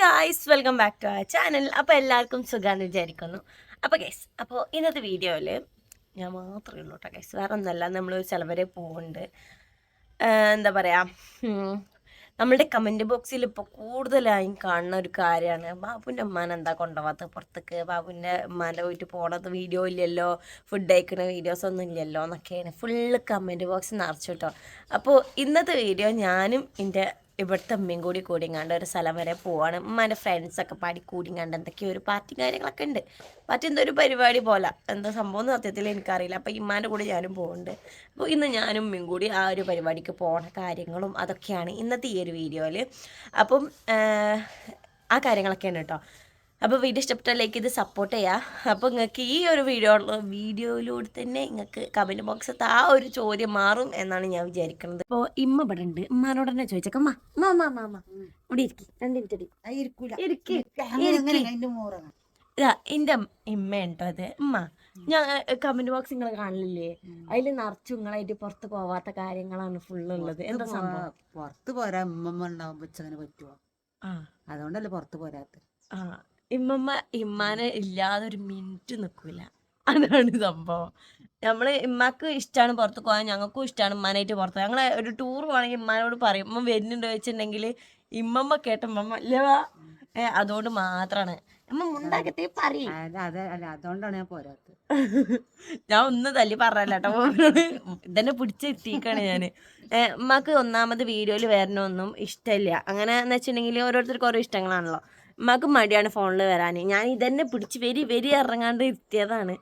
Guys welcome back to ആ channel അപ്പോൾ എല്ലാവർക്കും സുഖമാണെന്ന് വിചാരിക്കുന്നു. അപ്പോൾ ഗൈസ് അപ്പോൾ ഇന്നത്തെ വീഡിയോയിൽ ഞാൻ മാത്രമേ ഉള്ളൂ കേട്ടോ ഗൈസ് വേറെ ഒന്നല്ല നമ്മൾ ചിലവരെ പോകുന്നുണ്ട് എന്താ പറയുക നമ്മളുടെ കമന്റ് ബോക്സിൽ ഇപ്പോൾ കൂടുതലായും കാണുന്ന ഒരു കാര്യമാണ്. ബാബുവിന്റെ ഉമ്മാൻ എന്താ കൊണ്ടുപോകാത്ത പുറത്തേക്ക്? ബാബുവിന്റെ ഉമ്മാന്റെ പോയിട്ട് പോണത് വീഡിയോ ഇല്ലല്ലോ ഫുഡ് കഴിക്കുന്ന വീഡിയോസ് ഒന്നും ഇല്ലല്ലോ എന്നൊക്കെയാണ്. ഫുള്ള് കമന്റ് ബോക്സ് നിറച്ചു കേട്ടോ. അപ്പോൾ ഇന്നത്തെ വീഡിയോ ഞാനും എന്റെ ഇവിടുത്തെ അമ്മയും കൂടി കൂടിങ്ങാണ്ട് ഒരു സ്ഥലം വരെ പോവാണ്. ഉമ്മാന്റെ ഫ്രണ്ട്സൊക്കെ പാടി കൂടിങ്ങാണ്ട് എന്തൊക്കെയോ ഒരു പാർട്ടി കാര്യങ്ങളൊക്കെ ഉണ്ട്. ഒരു പരിപാടി പോലെ. എന്താ സംഭവം എന്ന് സത്യത്തിൽ എനിക്കറിയില്ല. അപ്പോൾ ഇമ്മാന്റെ കൂടെ ഞാനും പോകുന്നുണ്ട് അപ്പോൾ ഇന്ന് ഞാനും ഉമ്മയും കൂടി ആ ഒരു പരിപാടിക്ക് പോണ കാര്യങ്ങളും അതൊക്കെയാണ് ഇന്നത്തെ ഈ ഒരു വീഡിയോയിൽ അപ്പം ആ കാര്യങ്ങളൊക്കെയാണ് കേട്ടോ. അപ്പോൾ വീഡിയോ ഇഷ്ടപ്പെട്ട ലൈക്ക് ഇത് സപ്പോർട്ട് ചെയ്യുക അപ്പോൾ നിങ്ങൾക്ക് ഈ ഒരു വീഡിയോ വീഡിയോയിലൂടെ തന്നെ നിങ്ങൾക്ക് കമന്റ് ബോക്സത്ത് ആ ഒരു ചോദ്യം മാറും എന്നാണ് ഞാൻ വിചാരിക്കുന്നത് അപ്പോൾ ഇമ്മ ഇവിടെ ഉണ്ട്. ഉമ്മാനോട് തന്നെ ചോദിച്ചേക്കാം. മാ മാ മാ മാ ഇവിടെ ഇരിക്കും. രണ്ട് മിനിറ്റ് എന്റെ ഇമ്മ ഉണ്ടോ അത് ഉമ്മ ഞാൻ കമന്റ് ബോക്സ് നിങ്ങൾ കാണില്ലേ? അതിൽ നിറച്ചു നിങ്ങളായിട്ട് പുറത്ത് പോവാത്ത കാര്യങ്ങളാണ് ഫുള്ള് ഉള്ളത്. എന്താ സംഭവം? പുറത്ത് പോരാ ഉമ്മ ഉണ്ടാവുമ്പോ പറ്റുമോ ആ. അതുകൊണ്ടല്ലേ പുറത്ത് പോരാത്ത. ആ ഇമ്മമ്മ ഇമ്മാനെ ഇല്ലാതെ ഒരു മിനിറ്റ് നിൽക്കൂല അതാണ് സംഭവം. നമ്മൾ ഇമ്മക്ക് ഇഷ്ടമാണ് പുറത്ത് പോകാൻ ഞങ്ങൾക്കും ഇഷ്ടമാണ് ഇമ്മാനായിട്ട് പുറത്ത് ഞങ്ങൾ ഒരു ടൂർ പോകണമെങ്കിൽ ഇമ്മാനോട് പറയും ഇമ്മ വരുന്നുണ്ടോ? വെച്ചിട്ടുണ്ടെങ്കിൽ ഇമ്മമ്മ കേട്ട ഉമ്മമ്മ ഇല്ലവാ. ഏ അതുകൊണ്ട് മാത്രമാണ് പറയും. അതുകൊണ്ടാണ് ഞാൻ പോരാത്തത്. ഞാൻ ഒന്ന് തല്ലി പറഞ്ഞല്ല കേട്ടോ. ഇതന്നെ പിടിച്ചെത്തിക്കാണ് ഞാൻ ഉമ്മക്ക് ഒന്നാമത് വീഡിയോയിൽ വരണമൊന്നും ഇഷ്ടമില്ല. അങ്ങനെ എന്ന് വെച്ചിട്ടുണ്ടെങ്കിൽ ഓരോരുത്തർക്ക് ഓരോ ഇഷ്ടങ്ങളാണല്ലോ. ഉമ്മക്ക് മടിയാണ് ഫോണിൽ വരാൻ ഞാൻ ഇതന്നെ പിടിച്ച് വരി വരി ഇറങ്ങാണ്ട് ഇരുത്തിയതാണ്.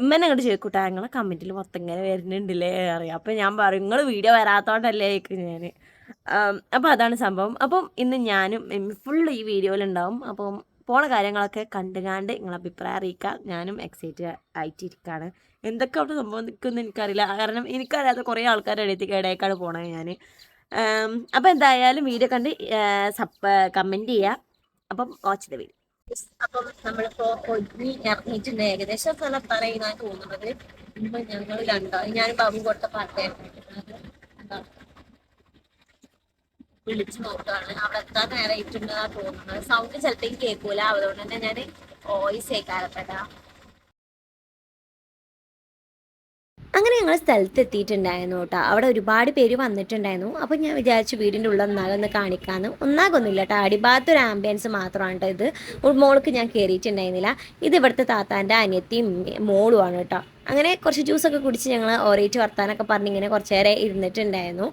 ഇമ്മനെ അങ്ങോട്ട് ചോദിക്കൂട്ടാ ഞങ്ങളെ കമന്റിൽ മൊത്തം ഇങ്ങനെ വരുന്നുണ്ടല്ലേ? അറിയാം. അപ്പം ഞാൻ പറയും നിങ്ങൾ വീഡിയോ വരാത്തോണ്ടല്ലേ? ഞാൻ അപ്പോൾ അതാണ് സംഭവം. അപ്പം ഇന്ന് ഞാനും ഫുൾ ഈ വീഡിയോയിലുണ്ടാവും അപ്പം പോണ കാര്യങ്ങളൊക്കെ കണ്ടുകാണ്ട് നിങ്ങളെ അഭിപ്രായം അറിയിക്കാം. ഞാനും എക്സൈറ്റഡ് ആയിട്ടിരിക്കുകയാണ് എന്തൊക്കെ അവിടെ സംഭവം നിൽക്കുമെന്ന് എനിക്കറിയില്ല. കാരണം എനിക്കറിയാത്ത കുറേ ആൾക്കാരുടെ അടുത്തേക്ക് ഇടയ്ക്കാണ് പോണത് ഞാൻ അപ്പോൾ എന്തായാലും വീഡിയോ കണ്ട് സപ്പ കമന്റ് ചെയ്യുക അപ്പം വാച്ച് ദ വീഡിയോ അപ്പം നമ്മളിപ്പോ ഒരുങ്ങി ഇറങ്ങിയിട്ടുണ്ട് ഏകദേശം സ്ഥലം പറയുന്ന തോന്നുന്നത്. ഇപ്പൊ ഞങ്ങൾ രണ്ടാ ഞാനും ബാബു കൊടുത്ത പാട്ടായിരുന്നു വിളിച്ചു നോക്കുകയാണ് അവിടെ എത്താൻ നേരമായിട്ടുണ്ടെന്നാ തോന്നുന്നത്. സൗണ്ട് ചിലപ്പോൾ കേൾക്കൂല അതുകൊണ്ട് തന്നെ ഞാൻ വോയിസ് കേൾക്കാറപ്പെടാ അങ്ങനെ ഞങ്ങൾ സ്ഥലത്ത് എത്തിയിട്ടുണ്ടായിരുന്നു കേട്ടോ. അവിടെ ഒരുപാട് പേര് വന്നിട്ടുണ്ടായിരുന്നു. അപ്പോൾ ഞാൻ വിചാരിച്ചു വീടിന്റെ ഉള്ളിൽ ഒന്നാകൊന്ന് കാണിക്കാമെന്ന് ഒന്നാകൊന്നുമില്ല കേട്ടോ. അടിഭാഗത്തൊരു ആംബിയൻസ് മാത്രമാണ് കേട്ടോ ഇത്. മോൾക്ക് ഞാൻ കയറിയിട്ടുണ്ടായിരുന്നില്ല ഇത് ഇവിടുത്തെ താത്താന്റെ അനിയത്തിയും മോളുമാണ് കേട്ടോ. അങ്ങനെ കുറച്ച് ജ്യൂസൊക്കെ കുടിച്ച് ഞങ്ങൾ ഓറേറ്റ് വർത്താനൊക്കെ പറഞ്ഞ് ഇങ്ങനെ കുറച്ച് നേരം ഇരുന്നിട്ടുണ്ടായിരുന്നു.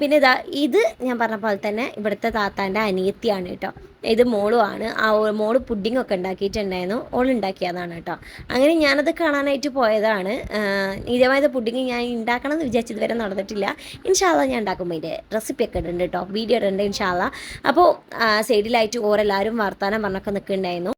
പിന്നെ ഇതാ ഇത് ഞാൻ പറഞ്ഞ പോലെ തന്നെ ഇവിടുത്തെ താത്താന്റെ അനിയത്തിയാണ് കേട്ടോ. ഇത് മോളുമാണ് ആ മോൾ പുഡിംഗ് ഒക്കെ ഉണ്ടാക്കിയിട്ടുണ്ടായിരുന്നു. ഓൾ ഉണ്ടാക്കിയതാണ് കേട്ടോ. അങ്ങനെ ഞാനത് കാണാനായിട്ട് പോയതാണ്. ഇതേമാതിരി പുഡിംഗ് ഞാൻ ഉണ്ടാക്കണം എന്ന് വിചാരിച്ചത് വരെ നടന്നിട്ടില്ല. ഇൻഷാല്ല ഞാൻ ഉണ്ടാക്കുമ്പോൾ ഇതിന്റെ റെസിപ്പി ഒക്കെ ഉണ്ട് കേട്ടോ. വീഡിയോ ഉണ്ട് ഇൻഷാല്ല അപ്പോൾ സൈഡിലായിട്ട് ഓരെല്ലാവരും വർത്താനം പറഞ്ഞൊക്കെ നിൽക്കുന്നുണ്ടായിരുന്നു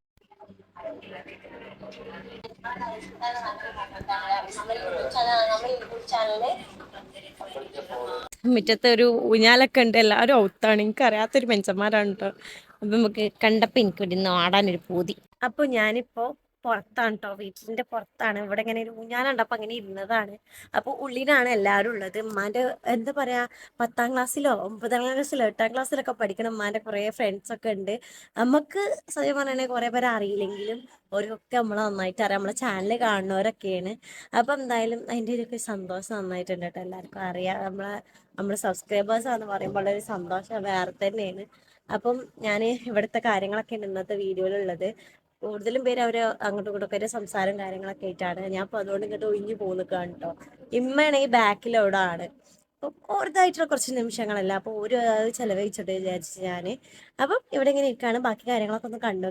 മുറ്റത്തെ ഒരു ഊഞ്ഞാലൊക്കെ ഉണ്ട്. എല്ലാവരും ഔത്താണ്. എനിക്ക് അറിയാത്തൊരു മനുഷ്യന്മാരാണ് കേട്ടോ അപ്പം നമുക്ക് കണ്ടപ്പോൾ എനിക്ക് ഇവിടെ നിന്ന് ആടാനൊരു പൂതി. അപ്പോൾ ഞാനിപ്പോൾ പുറത്താണ് കേട്ടോ വീട്ടിന്റെ പുറത്താണ്. ഇവിടെ ഇങ്ങനെ ഒരു ഊഞ്ഞാലുണ്ടപ്പോൾ അങ്ങനെ ഇരുന്നതാണ്. അപ്പോൾ ഉള്ളിലാണ് എല്ലാവരും ഉള്ളത്. ഉമ്മാന്റെ എന്താ പറയുക പത്താം ക്ലാസ്സിലോ ഒമ്പതാം ക്ലാസ്സിലോ എട്ടാം ക്ലാസ്സിലൊക്കെ പഠിക്കണം ഉമ്മാന്റെ കുറേ ഫ്രണ്ട്സൊക്കെ ഉണ്ട്. നമുക്ക് സത്യം പറയണേ കുറേ പേരെ അറിയില്ലെങ്കിലും ഓരോക്കെ നമ്മളെ നന്നായിട്ട് അറിയാം. നമ്മളെ ചാനൽ കാണുന്നവരൊക്കെയാണ്. അപ്പം എന്തായാലും അതിന്റെ ഒരു സന്തോഷം നന്നായിട്ടുണ്ട് കേട്ടോ എല്ലാവർക്കും. അറിയാം നമ്മളെ നമ്മുടെ സബ്സ്ക്രൈബേഴ്സ് എന്ന് പറയുമ്പോൾ വളരെ സന്തോഷം വേറെ തന്നെയാണ്. അപ്പം ഞാൻ ഇവിടുത്തെ കാര്യങ്ങളൊക്കെയാണ് ഇന്നത്തെ വീഡിയോയിലുള്ളത് കൂടുതലും പേര് അവർ അങ്ങോട്ടും ഇങ്ങോട്ടും ഒക്കെ സംസാരം കാര്യങ്ങളൊക്കെ ആയിട്ടാണ്. ഞാൻ അപ്പോൾ അതുകൊണ്ട് ഇങ്ങോട്ട് ഒഴിഞ്ഞു പോന്നിക്കാണ് കേട്ടോ. ഇമ്മയാണെങ്കിൽ ബാക്കിലവിടെ ആണ് അപ്പം ഓരോതായിട്ടുള്ള കുറച്ച് നിമിഷങ്ങളല്ല. അപ്പോൾ ഒരു ചെലവഴിച്ചിട്ട് വിചാരിച്ചു ഞാൻ അപ്പം ഇവിടെ ഇങ്ങനെ ഇരിക്കുകയാണ് ബാക്കി കാര്യങ്ങളൊക്കെ ഒന്ന് കണ്ടു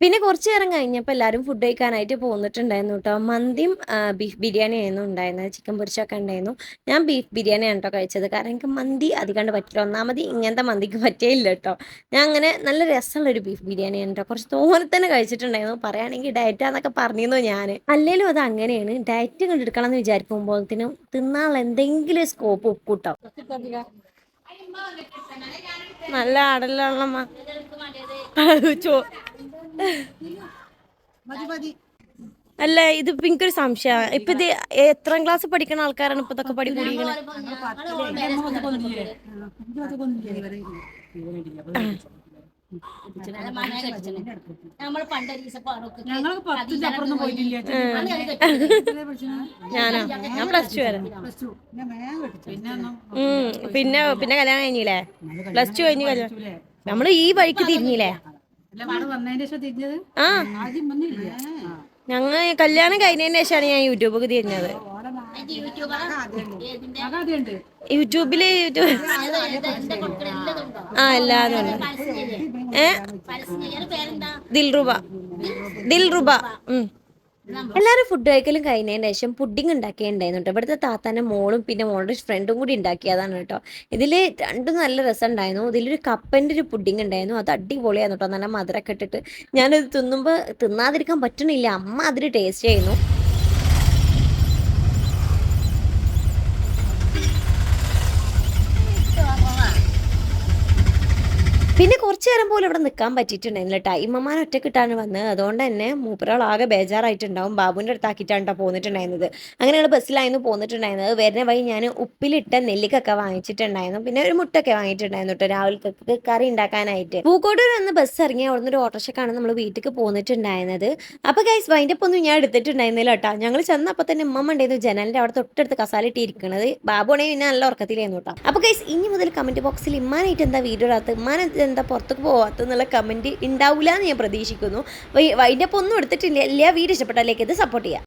പിന്നെ കുറച്ച് നേരം കഴിഞ്ഞപ്പോൾ എല്ലാവരും ഫുഡ് കഴിക്കാനായിട്ട് പോന്നിട്ടുണ്ടായിരുന്നു കേട്ടോ മന്തിയും ബീഫ് ബിരിയാണി ആയിരുന്നു ഉണ്ടായിരുന്നത്. ചിക്കൻ പൊരിച്ചൊക്കെ ഉണ്ടായിരുന്നു. ഞാൻ ബീഫ് ബിരിയാണിയാണ് കേട്ടോ കഴിച്ചത്. കാരണം എനിക്ക് മന്തി അധികം പറ്റില്ല. ഒന്നാമതി ഇങ്ങനത്തെ മന്തിക്ക് പറ്റേയില്ല കേട്ടോ ഞാൻ അങ്ങനെ നല്ല രസമുള്ള ഒരു ബീഫ് ബിരിയാണിയാണ് കേട്ടോ കുറച്ച് തോന്നി തന്നെ കഴിച്ചിട്ടുണ്ടായിരുന്നു. പറയുകയാണെങ്കിൽ ഡയറ്റാന്നൊക്കെ പറഞ്ഞിരുന്നു ഞാൻ അല്ലെങ്കിലും അത് അങ്ങനെയാണ്. ഡയറ്റ് കണ്ടെടുക്കണം എന്ന് വിചാരിക്കുമ്പോൾ തിന്നാൾ എന്തെങ്കിലും സ്കോപ്പ് ഒക്കൂട്ടോ നല്ല മതി അല്ല ഇത് പിങ്ക് എനിക്കൊരു സംശയമാണ്. ഇപ്പൊ ഇത് എത്രാം ക്ലാസ് പഠിക്കുന്ന ആൾക്കാരാണ് ഇപ്പൊ ഇതൊക്കെ പഠി നമ്മൾ പണ്ട് ഞാനോ? ഞാൻ പ്ലസ് ടു വരെ പിന്നെ പിന്നെ പിന്നെ കല്യാണം കഴിഞ്ഞില്ലേ? പ്ലസ് ടു കഴിഞ്ഞ് കല്യാണം നമ്മൾ ഈ വഴിക്ക് തിരിഞ്ഞില്ലേ? ആ. ഞങ്ങൾ കല്യാണം കഴിഞ്ഞതിന് ശേഷമാണ് ഞാൻ യൂട്യൂബ്? തിരിഞ്ഞത് യൂട്യൂബിൽ യൂട്യൂബ് ആ എല്ലാതും ഉണ്ട് ഏ? ദിൽറുബ. ദിൽറുബ. എല്ലാവരും ഫുഡ് കഴിക്കലും കഴിഞ്ഞതിന് ശേഷം പുഡിംഗ് ഉണ്ടാക്കിയിട്ടുണ്ടായിരുന്നു കേട്ടോ ഇവിടുത്തെ താത്താന്റെ മോളും പിന്നെ മോളുടെ ഫ്രണ്ടും കൂടി ഉണ്ടാക്കിയതാണ് കേട്ടോ. ഇതിൽ രണ്ടും നല്ല രസം ഉണ്ടായിരുന്നു. ഇതിലൊരു കപ്പന്റെ ഒരു പുഡിംഗ് ഉണ്ടായിരുന്നു. അത് അടിപൊളിയായിരുന്നു കേട്ടോ. നല്ല മധുരമൊക്കെ ഇട്ടിട്ട്. ഞാനത് തിന്നുമ്പോൾ തിന്നാതിരിക്കാൻ പറ്റണില്ല. അമ്മ അതിൽ ടേസ്റ്റ് ചെയ്യുന്നു പിന്നെ കുറച്ച് നേരം പോലും ഇവിടെ നിൽക്കാൻ പറ്റിയിട്ടുണ്ടായിരുന്നില്ല. കേട്ടോ ഇമ്മമാൻ ഒറ്റക്കിട്ടാണ് വന്നത്. അതുകൊണ്ട് തന്നെ മൂപ്പരാളാകെ ബേജാറായിട്ടുണ്ടാവും. ബാബുവിന്റെ അടുത്താക്കിയിട്ടാണ് കേട്ടോ പോന്നിട്ടുണ്ടായിരുന്നത്. അങ്ങനെയാണ് ബസ്സിലായിരുന്നു പോന്നിട്ടുണ്ടായിരുന്നത്. വരുന്ന വഴി ഞാൻ ഉപ്പിലിട്ട നെല്ലിക്കൊക്കെ വാങ്ങിച്ചിട്ടുണ്ടായിരുന്നു. പിന്നെ ഒരു മുട്ടൊക്കെ വാങ്ങിയിട്ടുണ്ടായിരുന്നു കേട്ടോ രാവിലത്തേക്ക് കറി ഉണ്ടാക്കാനായിട്ട്. പൂക്കോട്ടൂർ വന്ന് ബസ് ഇറങ്ങി അവിടെ നിന്ന് ഒരു ഓട്ടോഷക്കാണ് നമ്മൾ വീട്ടിലേക്ക് പോന്നിട്ടുണ്ടായിരുന്നത്. അപ്പോൾ ഗൈസ് വൈൻഡപ്പ് ഒന്നും ഞാൻ എടുത്തിട്ടുണ്ടായിരുന്നില്ല കേട്ടോ ഞങ്ങൾ ചെന്നപ്പോൾ തന്നെ ഉമ്മ ഉണ്ടായിരുന്നു ജനലിന്റെ അവിടെ തൊട്ടടുത്ത് കസാല ഇട്ടിരിക്കുന്നത് ബാബു ആണെങ്കിൽ പിന്നെ നല്ല ഉറക്കത്തിലായിരുന്നു കേട്ടോ അപ്പോൾ ഗൈസ് ഇനി മുതൽ കമന്റ് ബോക്സിൽ ഇമ്മാനായിട്ട് എന്താ വീഡിയോ ഇടാത്ത ഇമ്മാൻ എന്താ പുറത്തേക്ക് പോവാത്ത എന്നുള്ള കമന്റ് ഉണ്ടാവില്ല എന്ന് ഞാൻ പ്രതീക്ഷിക്കുന്നു വൈൻഡപ്പ് ഒന്നും എടുത്തിട്ടില്ല. എല്ലാ വീഡിയോ ഇഷ്ടപ്പെട്ടാലേക്ക് ഇത് സപ്പോർട്ട് ചെയ്യാം.